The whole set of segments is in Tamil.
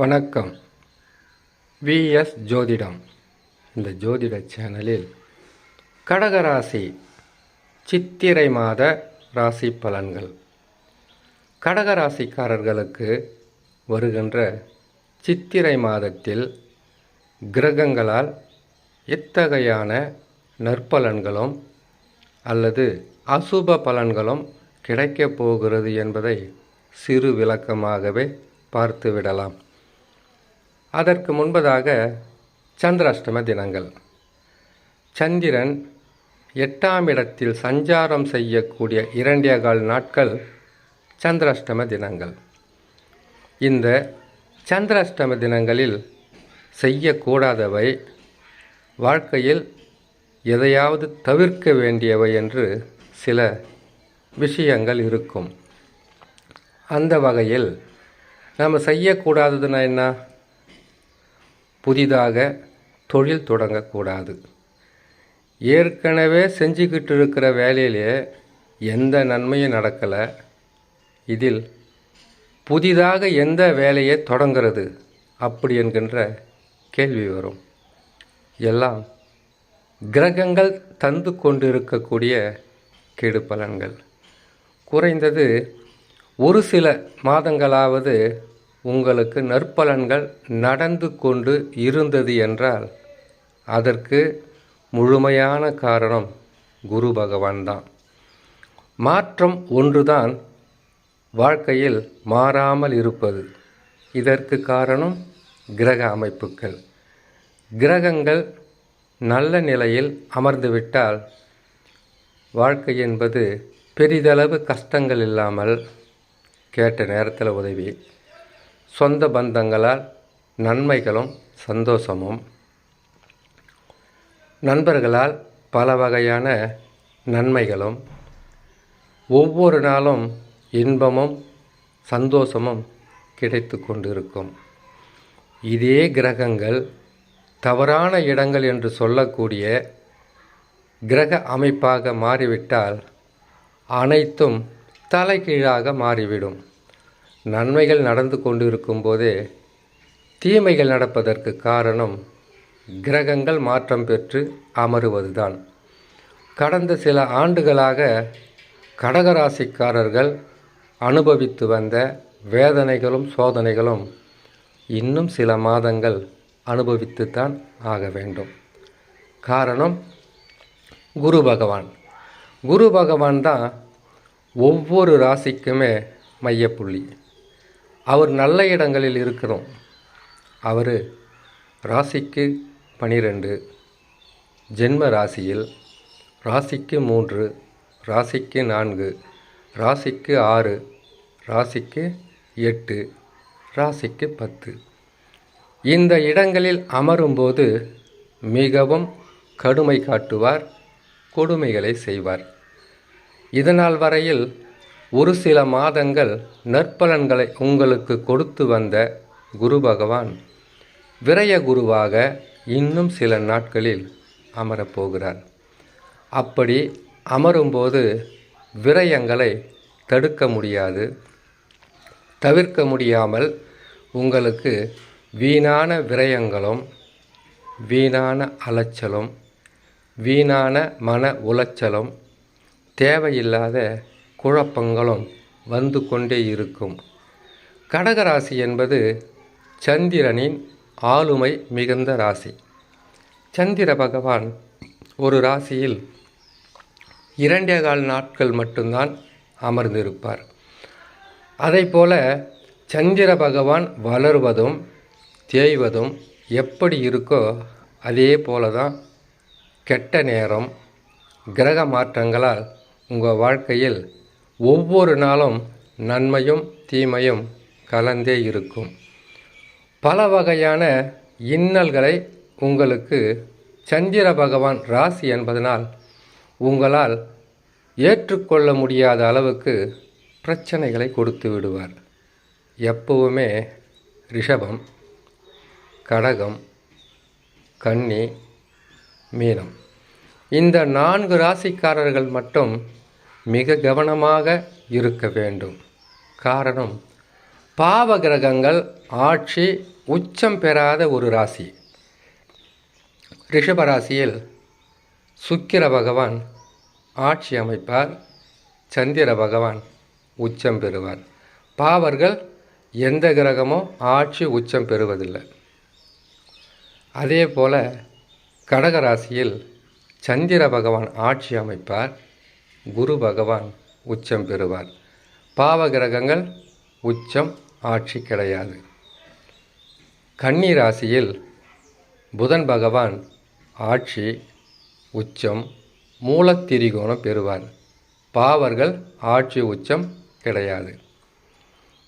வணக்கம். விஎஸ் ஜோதிடம். இந்த ஜோதிட சேனலில் கடகராசி சித்திரை மாத ராசி பலன்கள். கடகராசிக்காரர்களுக்கு வருகின்ற சித்திரை மாதத்தில் கிரகங்களால் எத்தகையான நற்பலன்களும் அல்லது அசுப பலன்களும் கிடைக்கப் போகிறது என்பதை சிறு விளக்கமாகவே பார்த்துவிடலாம். அதற்கு முன்பதாக சந்திராஷ்டம தினங்கள். சந்திரன் எட்டாம் இடத்தில் சஞ்சாரம் செய்யக்கூடிய இரண்டே கால் நாட்கள் சந்திராஷ்டம தினங்கள். இந்த சந்திராஷ்டம தினங்களில் செய்யக்கூடாதவை வாழ்க்கையில் எதையாவது தவிர்க்க வேண்டியவை என்று சில விஷயங்கள் இருக்கும். அந்த வகையில் நம்ம செய்யக்கூடாததுன்னா என்ன? புதிதாக தொழில் தொடங்கக்கூடாது. ஏற்கனவே செஞ்சுக்கிட்டு இருக்கிற வேலையிலே எந்த நன்மையும் நடக்கலை. இதில் புதிதாக எந்த வேலையை தொடங்கிறது அப்படி என்கின்ற கேள்வி வரும். எல்லாம் கிரகங்கள் தந்து கொண்டு இருக்கக்கூடிய கெடு பலன்கள் குறைந்தது ஒரு சில மாதங்களாவது உங்களுக்கு நற்பலன்கள் நடந்து கொண்டு இருந்தது என்றால் அதற்கு முழுமையான காரணம் குரு பகவான் தான். மாற்றம் ஒன்றுதான் வாழ்க்கையில் மாறாமல் இருப்பது. இதற்கு காரணம் கிரக அமைப்புகள். கிரகங்கள் நல்ல நிலையில் அமர்ந்துவிட்டால் வாழ்க்கை என்பது பெரிதளவு கஷ்டங்கள் இல்லாமல் கேட்ட நேரத்தில் உதவி. சொந்த பந்தங்களால் நன்மைகளும் சந்தோஷமும். நண்பர்களால் பல வகையான நன்மைகளும். ஒவ்வொரு நாளும் இன்பமும் சந்தோஷமும் கிடைத்து கொண்டிருக்கும். இதே கிரகங்கள் தவறான இடங்கள் என்று சொல்லக்கூடிய கிரக அமைப்பாக மாறிவிட்டால் அனைத்தும் தலைகீழாக மாறிவிடும். நன்மைகள் நடந்து கொண்டு இருக்கும்போதே தீமைகள் நடப்பதற்கு காரணம் கிரகங்கள் மாற்றம் பெற்று அமருவதுதான். கடந்த சில ஆண்டுகளாக கடகராசிக்காரர்கள் அனுபவித்து வந்த வேதனைகளும் சோதனைகளும் இன்னும் சில மாதங்கள் அனுபவித்துத்தான் ஆக வேண்டும். காரணம் குரு பகவான். குரு பகவான் தான் ஒவ்வொரு ராசிக்குமே மையப்புள்ளி. அவர் நல்ல இடங்களில் இருக்கணும் அவர் ராசிக்கு பனிரெண்டு ஜென்ம ராசியில் ராசிக்கு மூன்று ராசிக்கு நான்கு ராசிக்கு ஆறு ராசிக்கு எட்டு ராசிக்கு பத்து. இந்த இடங்களில் அமரும்போது மிகவும் கடுமை காட்டுவார் கொடுமைகளை செய்வார். இதனால் வரையில் ஒரு சில மாதங்கள் நற்பலன்களை உங்களுக்கு கொடுத்து வந்த குரு பகவான் விரய குருவாக இன்னும் சில நாட்களில் அமரப்போகிறார். அப்படி அமரும்போது விரயங்களை தடுக்க முடியாது. தவிர்க்க முடியாமல் உங்களுக்கு வீணான விரயங்களும் வீணான அலைச்சலும் வீணான மன உளைச்சலும் தேவையில்லாத குழப்பங்களும் வந்து கொண்டே இருக்கும். கடகராசி என்பது சந்திரனின் ஆளுமை மிகுந்த ராசி. சந்திர பகவான் ஒரு ராசியில் இரண்டே கால் நாட்கள் மட்டும்தான் அமர்ந்திருப்பார். அதை போல சந்திர பகவான் வளர்வதும் தேய்வதும் எப்படி இருக்கோ அதே போல தான் கெட்ட நேரம் கிரக மாற்றங்களால் உங்கள் வாழ்க்கையில் ஒவ்வொரு நாளும் நன்மையும் தீமையும் கலந்தே இருக்கும். பல வகையான இன்னல்களை உங்களுக்கு சந்திர பகவான் ராசி என்பதனால் உங்களால் ஏற்றுக்கொள்ள முடியாத அளவுக்கு பிரச்சனைகளை கொடுத்து விடுவார். எப்பவுமே ரிஷபம் கடகம் கன்னி மீனம். இந்த நான்கு ராசிக்காரர்கள் மட்டும் மிக கவனமாக இருக்க வேண்டும். காரணம் பாவ கிரகங்கள் ஆட்சி உச்சம் பெறாத ஒரு ராசி. ரிஷபராசியில் சுக்கிர பகவான் ஆட்சி அமைப்பார் சந்திர பகவான் உச்சம் பெறுவார். பாவர்கள் எந்த கிரகமோ ஆட்சி உச்சம் பெறுவதில்லை. அதே போல கடகராசியில் சந்திர பகவான் ஆட்சி அமைப்பார் குரு பகவான் உச்சம் பெறுவார். பாவ கிரகங்கள் உச்சம் ஆட்சி கிடையாது. கன்னி ராசியில் புதன் பகவான் ஆட்சி உச்சம் மூலத்திரிகோணம் பெறுவார். பாவர்கள் ஆட்சி உச்சம் கிடையாது.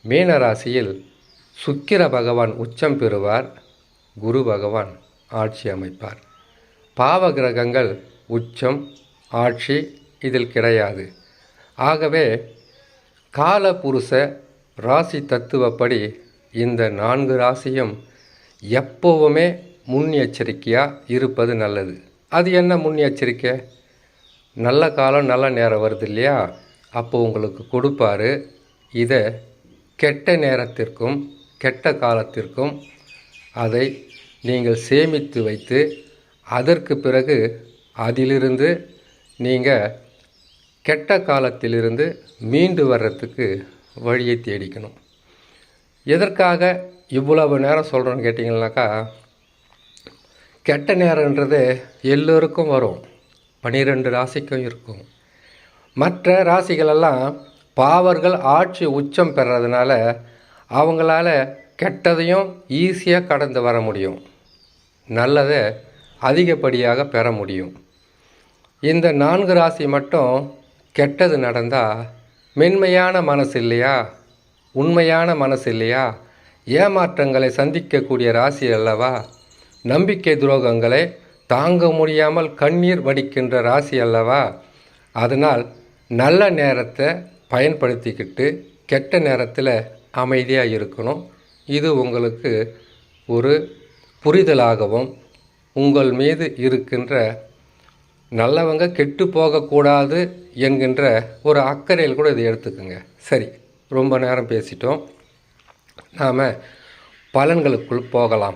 மீன ராசியில் சுக்கிர பகவான் உச்சம் பெறுவார். குரு பகவான் ஆட்சி அமைப்பார். பாவ கிரகங்கள் உச்சம் ஆட்சி இதில் கிடையாது. ஆகவே காலபுருஷ ராசி தத்துவப்படி இந்த நான்கு ராசியும் எப்போவுமே முன்னெச்சரிக்கையாக இருப்பது நல்லது. அது என்ன முன்னெச்சரிக்கை? நல்ல காலம் நல்ல நேரம் வருது இல்லையா? அப்போ உங்களுக்கு கொடுப்பாரு இதை கெட்ட நேரத்திற்கும் கெட்ட காலத்திற்கும் அதை நீங்கள் சேமித்து வைத்து அதற்கு பிறகு அதிலிருந்து நீங்கள் கெட்ட காலத்திலிருந்து மீண்டு வர்றதுக்கு வழியை தேடிக்கணும். எதற்காக இவ்வளவு நேரம் சொல்கிறோன்னு கேட்டிங்கனாக்கா கெட்ட நேரன்றது எல்லோருக்கும் வரும். பனிரெண்டு ராசிக்கும் இருக்கும். மற்ற ராசிகளெல்லாம் பாவர்கள் ஆட்சி உச்சம் பெறதுனால அவங்களால கெட்டதையும் ஈஸியாக கடந்து வர முடியும். நல்லதை அதிகப்படியாக பெற முடியும். இந்த நான்கு ராசி மட்டும் கெட்டது நடந்தால் மென்மையான மனசு இல்லையா உண்மையான மனசு இல்லையா ஏமாற்றங்களை சந்திக்கக்கூடிய ராசி அல்லவா? நம்பிக்கை துரோகங்களை தாங்க முடியாமல் கண்ணீர் வடிக்கின்ற ராசி அல்லவா? அதனால் நல்ல நேரத்தை பயன்படுத்திக்கிட்டு கெட்ட நேரத்தில் அமைதியாக இருக்கணும். இது உங்களுக்கு ஒரு புரிதலாகவும் உங்கள் மீது இருக்கின்ற நல்லவங்க கெட்டு போகக்கூடாது என்கின்ற ஒரு அக்கறையில் கூட இதை எடுத்துக்கோங்க. சரி ரொம்ப நேரம் பேசிட்டோம். நாம் பலன்களுக்குள் போகலாம்.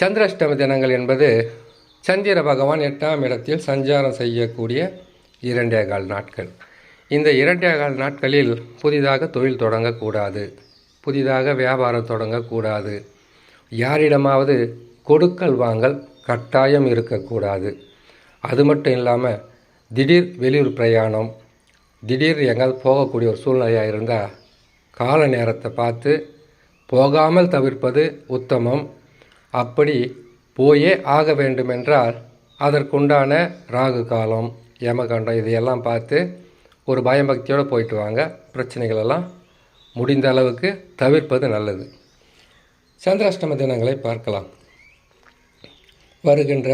சந்திராஷ்டம தினங்கள் என்பது சந்திர பகவான் எட்டாம் இடத்தில் சஞ்சாரம் செய்யக்கூடிய இரண்டே கால் நாட்கள். இந்த இரண்டே கால் நாட்களில் புதிதாக தொழில் தொடங்கக்கூடாது. புதிதாக வியாபாரம் தொடங்கக்கூடாது. யாரிடமாவது கொடுக்கல் வாங்கல் கட்டாயம் இருக்கக்கூடாது. அது மட்டும் இல்லாமல் திடீர் வெளியூர் பிரயாணம் திடீர் எங்காவது போகக்கூடிய ஒரு சூழ்நிலையாக இருந்தால் கால நேரத்தை பார்த்து போகாமல் தவிர்ப்பது உத்தமம். அப்படி போயே ஆக வேண்டுமென்றால் அதற்குண்டான ராகு காலம் யமகண்டம் இதையெல்லாம் பார்த்து ஒரு பயபக்தியோடு போயிட்டு வாங்க. பிரச்சனைகளெல்லாம் முடிந்த அளவுக்கு தவிர்ப்பது நல்லது. சந்திராஷ்டம தினங்களை பார்க்கலாம். வருகின்ற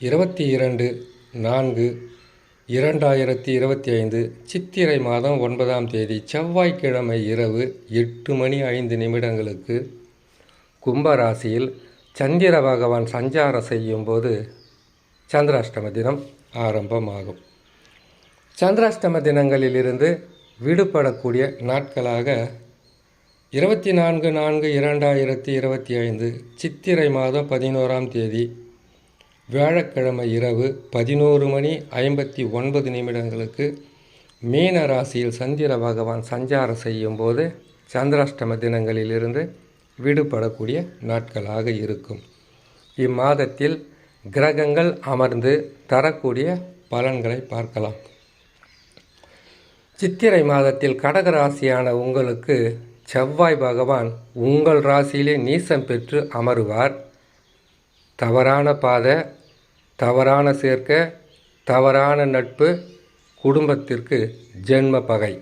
இருபத்தி இரண்டு நான்கு இரண்டாயிரத்தி இருபத்தி ஐந்து சித்திரை மாதம் ஒன்பதாம் தேதி செவ்வாய்க்கிழமை இரவு எட்டு மணி ஐந்து நிமிடங்களுக்கு கும்பராசியில் சந்திர பகவான் சஞ்சாரம் செய்யும்போது சந்திராஷ்டம தினம் ஆரம்பமாகும். சந்திராஷ்டம தினங்களிலிருந்து விடுபடக்கூடிய நாட்களாக இருபத்தி நான்கு நான்கு இரண்டாயிரத்தி இருபத்தி ஐந்து சித்திரை மாதம் பதினோராம் தேதி வியாழக்கிழமை இரவு பதினோரு மணி ஐம்பத்தி ஒன்பது நிமிடங்களுக்கு மீன ராசியில் சந்திர பகவான் சஞ்சாரம் செய்யும்போது சந்திராஷ்டம தினங்களிலிருந்து விடுபடக்கூடிய நாட்களாக இருக்கும். இம்மாதத்தில் கிரகங்கள் அமர்ந்து தரக்கூடிய பலன்களை பார்க்கலாம். சித்திரை மாதத்தில் கடகராசியான உங்களுக்கு செவ்வாய் பகவான் உங்கள் ராசியிலே நீசம் பெற்று அமருவார். தவறான பாதை தவறான சேர்க்க தவறான நட்பு குடும்பத்திற்கு ஜென்ம பகை.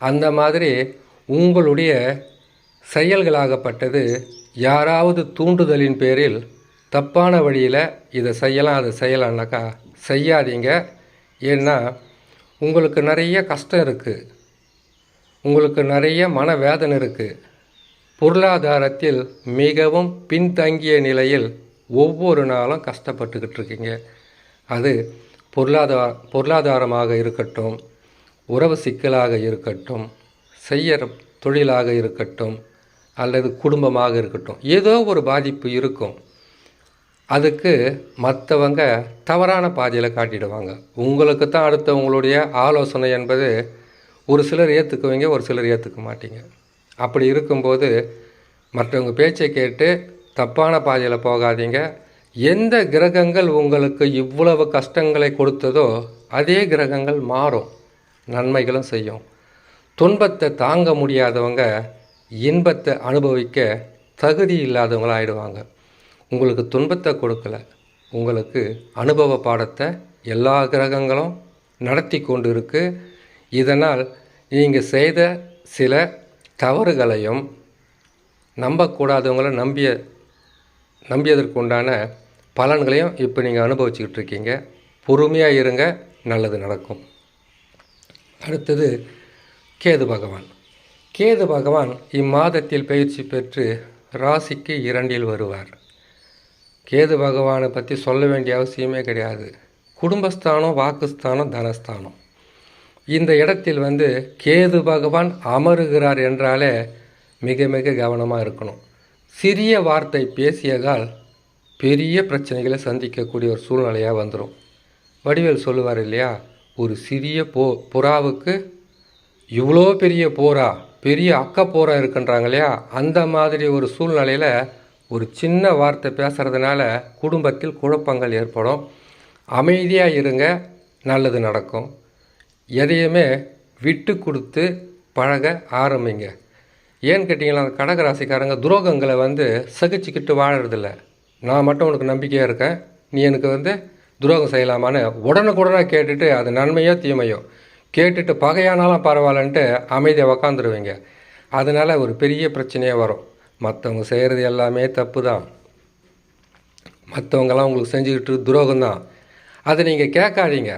அந்த மாதிரி உங்களுடைய செயல்களாகப்பட்டது யாராவது தூண்டுதலின் பேரில் தப்பான வழியில் இதை செய்யலாம் அதை செய்யலான்னாக்கா செய்யாதீங்க. ஏன்னா உங்களுக்கு நிறைய கஷ்டம் இருக்குது உங்களுக்கு நிறைய மனவேதனை இருக்குது பொருளாதாரத்தில் மிகவும் பின்தங்கிய நிலையில் ஒவ்வொரு நாளும் கஷ்டப்பட்டுக்கிட்டு இருக்கீங்க. அது பொருளாதார பொருளாதாரமாக இருக்கட்டும் உறவு சிக்கலாக இருக்கட்டும் செய்யற தொழிலாக இருக்கட்டும் அல்லது குடும்பமாக இருக்கட்டும் ஏதோ ஒரு பாதிப்பு இருக்கும். அதுக்கு மற்றவங்க தவறான பாதையில் காட்டிடுவாங்க. உங்களுக்கு தான் அடுத்தவங்களுடைய ஆலோசனை என்பது ஒரு சிலர் ஏற்றுக்குவீங்க ஒரு சிலர் ஏற்றுக்க மாட்டீங்க. அப்படி இருக்கும்போது மற்றவங்க பேச்சை கேட்டு தப்பான பாதையில் போகாதீங்க. எந்த கிரகங்கள் உங்களுக்கு இவ்வளவு கஷ்டங்களை கொடுத்ததோ அதே கிரகங்கள் மாறும். நன்மைகளும் செய்யும். துன்பத்தை தாங்க முடியாதவங்க இன்பத்தை அனுபவிக்க தகுதி இல்லாதவங்களாகிடுவாங்க உங்களுக்கு துன்பத்தை கொடுக்கல. உங்களுக்கு அனுபவ பாடத்தை எல்லா கிரகங்களும் நடத்தி கொண்டு இருக்கு இதனால் நீங்கள் செய்த சில தவறுகளையும் நம்பக்கூடாதவங்கள நம்பிய நம்பியதற்கு உண்டான பலன்களையும் இப்போ நீங்கள் அனுபவிச்சுக்கிட்டு இருக்கீங்க. பொறுமையாக இருங்க நல்லது நடக்கும். அடுத்தது கேது பகவான். கேது பகவான் இம்மாதத்தில் பயிற்சி பெற்று ராசிக்கு இரண்டில் வருவார். கேது பகவானை பற்றி சொல்ல வேண்டிய அவசியமே கிடையாது. குடும்பஸ்தானம் வாக்குஸ்தானம் தனஸ்தானம். இந்த இடத்தில் வந்து கேது பகவான் அமருகிறார் என்றாலே மிக மிக கவனமாக இருக்கணும். சிறிய வார்த்தை பேசியதால் பெரிய பிரச்சனைகளை சந்திக்கக்கூடிய ஒரு சூழ்நிலையாக வந்துடும் வடிவேல் சொல்லுவார் இல்லையா? ஒரு சிறிய போ புறாவுக்கு இவ்வளோ பெரிய போரா பெரிய அக்க போரா இருக்குன்றாங்க இல்லையா? அந்த மாதிரி ஒரு சூழ்நிலையில் ஒரு சின்ன வார்த்தை பேசுகிறதுனால குடும்பத்தில் குழப்பங்கள் ஏற்படும். அமைதியாக இருங்க நல்லது நடக்கும். எதையுமே விட்டு கொடுத்து பழக ஆரம்பிங்க. ஏன்னு கேட்டிங்கன்னா அந்த கடகராசிக்காரங்க துரோகங்களை வந்து சகிச்சுக்கிட்டு வாழறதில்ல. நான் மட்டும் உனக்கு நம்பிக்கையாக இருக்கேன். நீ எனக்கு வந்து துரோகம் செய்யலாமான்னு உடனுக்குடனே கேட்டுட்டு அது நன்மையோ தீமையோ கேட்டுட்டு பகையானாலும் பரவாயில்லன்ட்டு அமைதியாக உக்காந்துருவீங்க. அதனால் ஒரு பெரிய பிரச்சனையே வரும். மற்றவங்க செய்கிறது எல்லாமே தப்பு தான் மற்றவங்கெல்லாம் உங்களுக்கு செஞ்சுக்கிட்டு துரோகம் தான் அதை நீங்கள் கேட்காதீங்க.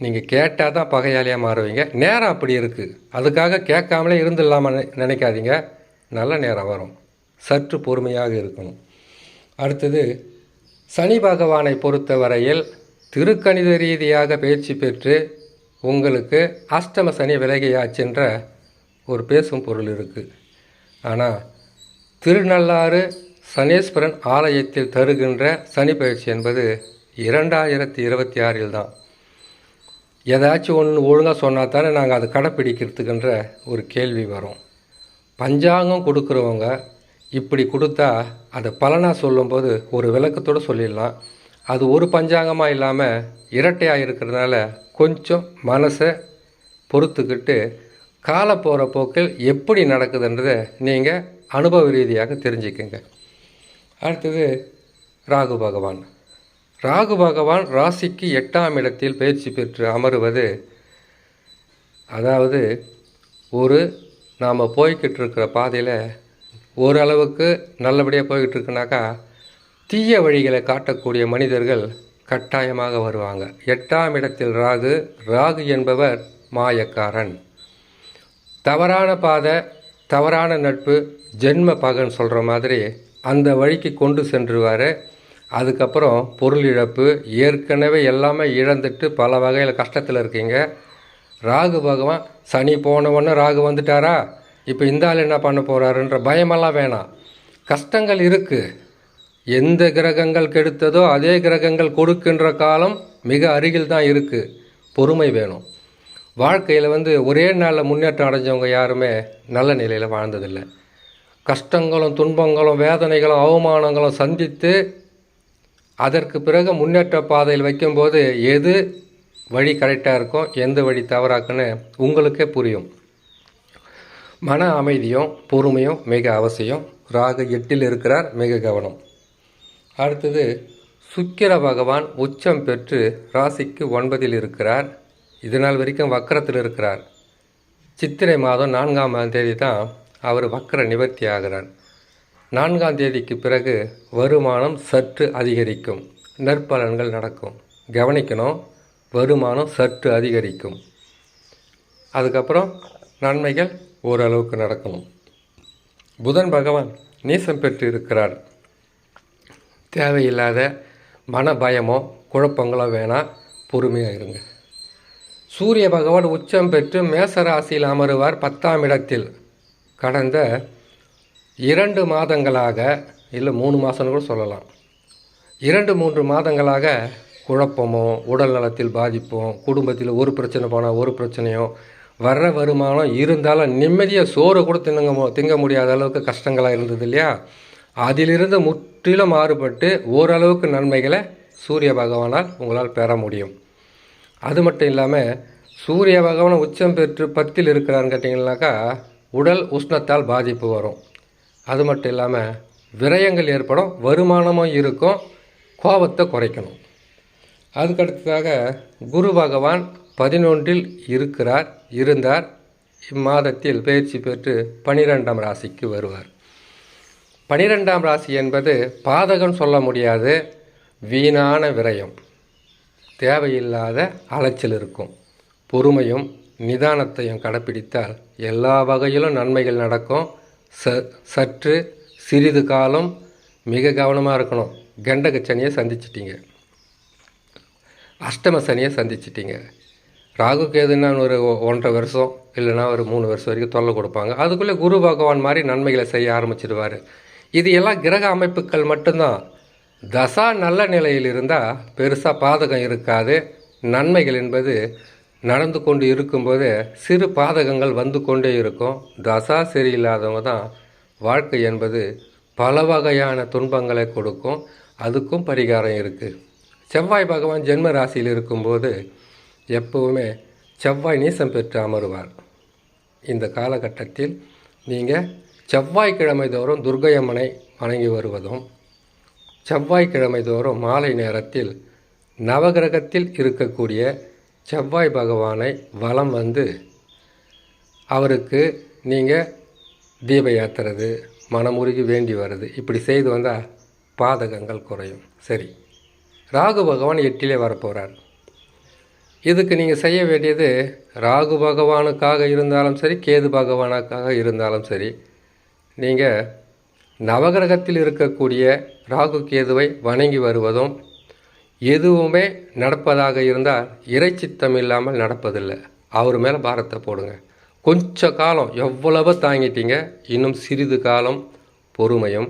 நீங்கள் கேட்டால் தான் பகையாளியாக மாறுவீங்க. நேரம் அப்படி இருக்குது அதுக்காக கேட்காமலே இருந்துடலாமா நினைக்காதீங்க. நல்ல நேரம் வரும். சற்று பொறுமையாக இருக்கணும். அடுத்தது சனி பகவானை பொறுத்த வரையில் திருக்கணித ரீதியாக பயிற்சி பெற்று உங்களுக்கு அஷ்டம சனி விலகியாச்சுன்ற ஒரு பேசும் பொருள் இருக்குது ஆனால் திருநள்ளாறு சனீஸ்வரன் ஆலயத்தில் தருகின்ற சனி பயிற்சி என்பது இரண்டாயிரத்தி இருபத்தி ஆறில் தான். ஏதாச்சும் ஒன்று ஒழுங்காக சொன்னால் தானே நாங்கள் அதை கடைப்பிடிக்கிறதுக்குன்ற ஒரு கேள்வி வரும். பஞ்சாங்கம் கொடுக்குறவங்க இப்படி கொடுத்தா அதை பலனாக சொல்லும்போது ஒரு விளக்கத்தோடு சொல்லிடலாம். அது ஒரு பஞ்சாங்கமாக இல்லாமல் இரட்டையாக இருக்கிறதுனால கொஞ்சம் மனசை பொறுத்துக்கிட்டு கால போகிற போக்கில் எப்படி நடக்குதுன்றதை நீங்கள் அனுபவ ரீதியாக தெரிஞ்சுக்குங்க. அடுத்தது ராகு பகவான். ராகு பகவான் ராசிக்கு எட்டாம் இடத்தில் பயிற்சி பெற்று அமருவது அதாவது ஒரு நாம் போய்கிட்டு இருக்கிற பாதையில் ஓரளவுக்கு நல்லபடியாக போய்கிட்டு இருக்குனாக்கா தீய வழிகளை காட்டக்கூடிய மனிதர்கள் கட்டாயமாக வருவாங்க. எட்டாம் இடத்தில் ராகு ராகு என்பவர் மாயக்காரன். தவறான பாதை தவறான நட்பு ஜென்ம பகன் சொல்கிற மாதிரி அந்த வழிக்கு கொண்டு சென்றுவார். அதுக்கப்புறம் பொருள் இழப்பு ஏற்கனவே எல்லாமே இழந்துட்டு பல வகையில் கஷ்டத்தில் இருக்கீங்க. ராகு பகவான் சனி போனவொன்னே ராகு வந்துட்டாரா? இப்போ இந்த ஆள் என்ன பண்ண போகிறாருன்ற பயமெல்லாம் வேணாம். கஷ்டங்கள் இருக்குது எந்த கிரகங்கள் கெடுத்ததோ அதே கிரகங்கள் கொடுக்கின்ற காலம் மிக அருகில் தான் இருக்குது பொறுமை வேணும். வாழ்க்கையில் வந்து ஒரே நாளில் முன்னேற்றம் அடைஞ்சவங்க யாருமே நல்ல நிலையில் வாழ்ந்ததில்லை. கஷ்டங்களும் துன்பங்களும் வேதனைகளும் அவமானங்களும் சந்தித்து அதற்கு பிறகு முன்னேற்ற பாதையில் வைக்கும்போது எது வழி கரெக்டாக இருக்கும் எந்த வழி தவறாக்குன்னு உங்களுக்கே புரியும். மன அமைதியும் பொறுமையும் மிக அவசியம். ராகு எட்டில் இருக்கிறார் மிக கவனம். அடுத்தது சுக்கிர பகவான் உச்சம் பெற்று ராசிக்கு ஒன்பதில் இருக்கிறார். இது நாள் வரைக்கும் வக்கரத்தில் இருக்கிறார். சித்திரை மாதம் நான்காம் தேதி தான் அவர் வக்கர நிவர்த்தி ஆகிறார். நான்காம் தேதிக்கு பிறகு வருமானம் சற்று அதிகரிக்கும். நற்பலன்கள் நடக்கும். கவனிக்கணும். வருமானம் சற்று அதிகரிக்கும். அதுக்கப்புறம் நன்மைகள் ஓரளவுக்கு நடக்கணும். புதன் பகவான் நீசம் பெற்று இருக்கிறார் தேவையில்லாத மன பயமோ குழப்பங்களோ வேணாம் பொறுமையாக இருங்க. சூரிய பகவான் உச்சம் பெற்று மேச ராசியில் அமருவார் பத்தாம் இடத்தில். கடந்த இரண்டு மாதங்களாக இல்லை மூணு மாதம்னு கூட சொல்லலாம். இரண்டு மூன்று மாதங்களாக குழப்பமோ உடல் நலத்தில் பாதிப்போ குடும்பத்தில் ஒரு பிரச்சனை போனால் ஒரு பிரச்சனையோ வர்ற வருமானம் இருந்தாலும் நிம்மதியாக சோறு கூட தின்னுங்க மு- திங்க முடியாத அளவுக்கு கஷ்டங்களாக இருந்தது இல்லையா? அதிலிருந்து முற்றிலும் மாறுபட்டு ஓரளவுக்கு நன்மைகளை சூரிய பகவானால் உங்களால் பெற முடியும். அது மட்டும் இல்லாமல் சூரிய பகவான் உச்சம் பெற்று பத்தில் இருக்கிறான்னு கேட்டிங்கனாக்கா உடல் உஷ்ணத்தால் பாதிப்பு வரும். அது மட்டும் இல்லாமல் விரயங்கள் ஏற்படும் வருமானமும் இருக்கும் கோபத்தை குறைக்கணும். அதுக்கடுத்ததாக குரு பகவான் பதினொன்றில் இருக்கிறார் இருந்தார். இம்மாதத்தில் பயிற்சி பெற்று பனிரெண்டாம் ராசிக்கு வருவார். பனிரெண்டாம் ராசி என்பது பாதகம் சொல்ல முடியாது வீணான விரயம். தேவையில்லாத அலைச்சல் இருக்கும். பொறுமையும் நிதானத்தையும் கடைப்பிடித்தால் எல்லா வகையிலும் நன்மைகள் நடக்கும். ச சற்று சிறிது காலம் மிக கவனமாக இருக்கணும். கண்டக சனியை சந்திச்சிட்டீங்க. அஷ்டம சனியை சந்திச்சிட்டீங்க. ராகு கேதுன்னா ஒரு ஒன்றரை வருஷம் இல்லைன்னா ஒரு மூணு வருஷம் வரைக்கும் தொல்லை கொடுப்பாங்க. அதுக்குள்ளே குரு பகவான் மாதிரி நன்மைகளை செய்ய ஆரம்பிச்சிடுவார். இது எல்லாம் கிரக அமைப்புகள் மட்டும்தான். தசா நல்ல நிலையில் இருந்தால் பெருசாக பாதகம் இருக்காது. நன்மைகள் என்பது நடந்து கொண்டு இருக்கும்போதே சிறு பாதகங்கள் வந்து கொண்டே இருக்கும். தசா சரியில்லாதவங்க தான் வாழ்க்கை என்பது பல வகையான துன்பங்களை கொடுக்கும். அதுக்கும் பரிகாரம் இருக்குது செவ்வாய் பகவான் ஜென்ம ராசியில் இருக்கும்போது எப்பவுமே செவ்வாய் நீசம் பெற்று அமருவார். இந்த காலகட்டத்தில் நீங்கள் செவ்வாய்க்கிழமை தோறும் துர்கையம்மனை வணங்கி வருவதும் செவ்வாய்க்கிழமை தோறும் மாலை நேரத்தில் நவகிரகத்தில் இருக்கக்கூடிய செவ்வாய் பகவானை வலம் வந்து அவருக்கு நீங்கள் தீப ஏற்றுறது மனமுருகி வேண்டி வர்றது இப்படி செய்து வந்தால் பாதகங்கள் குறையும். சரி. ராகு பகவான் எட்டிலே வரப்போகிறார் இதுக்கு நீங்கள் செய்ய வேண்டியது ராகு பகவானுக்காக இருந்தாலும் சரி கேது பகவானுக்காக இருந்தாலும் சரி நீங்கள் நவகிரகத்தில் இருக்கக்கூடிய ராகு கேதுவை வணங்கி வருவதும் எதுவுமே நடப்பதாக இருந்தால் இறைச்சித்தம் இல்லாமல் நடப்பதில்லை. அவர் மேலே பாரத்தை போடுங்க. கொஞ்ச காலம் எவ்வளவோ தாங்கிட்டீங்க. இன்னும் சிறிது காலம் பொறுமையும்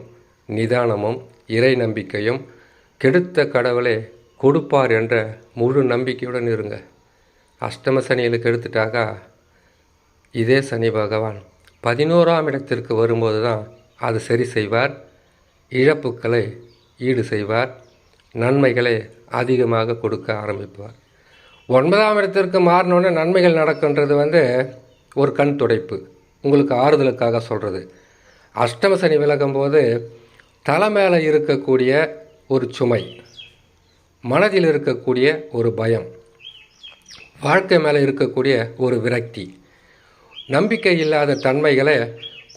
நிதானமும் இறை நம்பிக்கையும் கெடுத்த கடவுளே கொடுப்பார் என்ற முழு நம்பிக்கையுடன் இருங்க. அஷ்டம சனியில் கெடுத்துட்டாக்கா இதே சனி பகவான் பதினோராம் இடத்திற்கு வரும்போது தான் அது சரி செய்வார். இழப்புக்களை ஈடு செய்வார். நன்மைகளை அதிகமாக கொடுக்க ஆரம்பிப்பார். ஒன்பதாம் இடத்திற்கு மாறினோடனே நன்மைகள் நடக்குன்றது வந்து ஒரு கண் துடைப்பு. உங்களுக்கு ஆறுதலுக்காக சொல்கிறது அஷ்டம சனி விலகும்போது தலை மேலே இருக்கக்கூடிய ஒரு சுமை மனதில் இருக்கக்கூடிய ஒரு பயம் வாழ்க்கை மேலே இருக்கக்கூடிய ஒரு விரக்தி நம்பிக்கை இல்லாத தன்மைகளை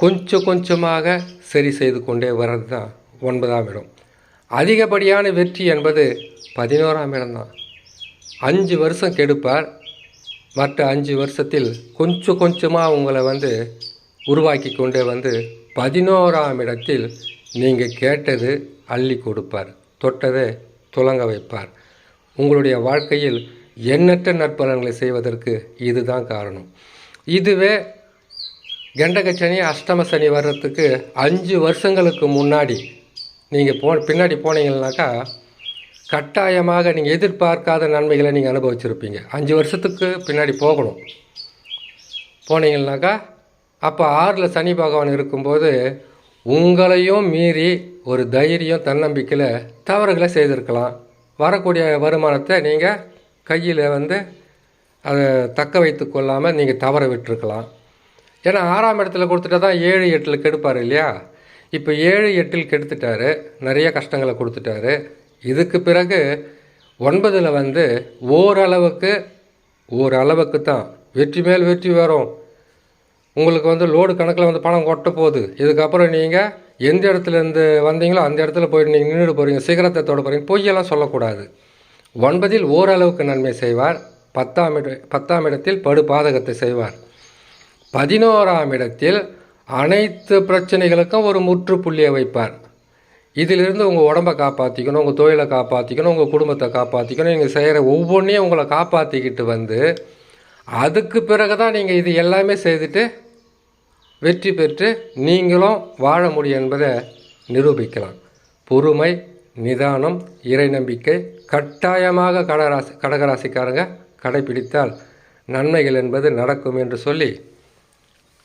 கொஞ்சம் கொஞ்சமாக சரி செய்து கொண்டே வர்றது தான் ஒன்பதாம் இடம். அதிகப்படியான வெற்றி என்பது பதினோராம் இடம்தான். அஞ்சு வருஷம் கெடுப்பார். மற்ற அஞ்சு வருஷத்தில் கொஞ்சம் கொஞ்சமாக உங்களை வந்து உருவாக்கி கொண்டே வந்து பதினோராம் இடத்தில் நீங்கள் கேட்டது அள்ளி கொடுப்பார். தொட்டதை துலங்க வைப்பார். உங்களுடைய வாழ்க்கையில் எண்ணற்ற நற்பலன்களை செய்வதற்கு இதுதான் காரணம். இதுவே கண்டக சனி அஷ்டம சனி வர்றதுக்கு அஞ்சு வருஷங்களுக்கு முன்னாடி நீங்கள் போ பின்னாடி போனீங்கன்னாக்கா கட்டாயமாக நீங்கள் எதிர்பார்க்காத நன்மைகளை நீங்கள் அனுபவிச்சிருப்பீங்க. அஞ்சு வருஷத்துக்கு பின்னாடி போகணும். போனீங்கன்னாக்கா அப்போ ஆறில் சனி பகவான் இருக்கும்போது உங்களையும் மீறி ஒரு தைரியம் தன்னம்பிக்கையில் தவறுகளை செய்திருக்கலாம். வரக்கூடிய வருமானத்தை நீங்கள் கையில் வந்து அதை தக்க வைத்து கொள்ளாமல் நீங்கள் தவற விட்டுருக்கலாம். ஏன்னா ஆறாம் இடத்துல கொடுத்துட்டா தான் ஏழு எட்டில் கெடுப்பார் இல்லையா? இப்போ ஏழு எட்டில் கெடுத்துட்டாரு. நிறைய கஷ்டங்களை கொடுத்துட்டாரு. இதுக்கு பிறகு ஒன்பதில் வந்து ஓரளவுக்கு ஓரளவுக்கு தான். வெற்றி மேல் வெற்றி வரும். உங்களுக்கு வந்து லோடு கணக்கில் வந்து பணம் கொட்ட போகுது. இதுக்கப்புறம் நீங்கள் எந்த இடத்துல இருந்து வந்தீங்களோ அந்த இடத்துல போய் நீங்கள் நின்றுட்டு போகிறீங்க சிகரத்தை தொட போகிறீங்க பொய்யெல்லாம் சொல்லக்கூடாது. ஒன்பதில் ஓரளவுக்கு நன்மை செய்வார். பத்தாம் இட பத்தாம் இடத்தில் படு பாதகத்தை செய்வார். பதினோராம் இடத்தில் அனைத்து பிரச்சனைகளுக்கும் ஒரு முற்றுப்புள்ளியை வைப்பார். இதிலிருந்து உங்கள் உடம்பை காப்பாற்றிக்கணும் உங்கள் தொழிலை காப்பாற்றிக்கணும் உங்கள் குடும்பத்தை காப்பாற்றிக்கணும் நீங்கள் செய்கிற ஒவ்வொன்றையும் உங்களை காப்பாற்றிக்கிட்டு வந்து அதுக்கு பிறகு தான் நீங்கள் இது எல்லாமே செய்துட்டு வெற்றி பெற்று நீங்களும் வாழ முடியும் என்பதை நிரூபிக்கலாம். பொறுமை நிதானம் இறை நம்பிக்கை கட்டாயமாக கடகராசி கடகராசிக்காரங்க கடைபிடித்தால் நன்மைகள் என்பது நடக்கும் என்று சொல்லி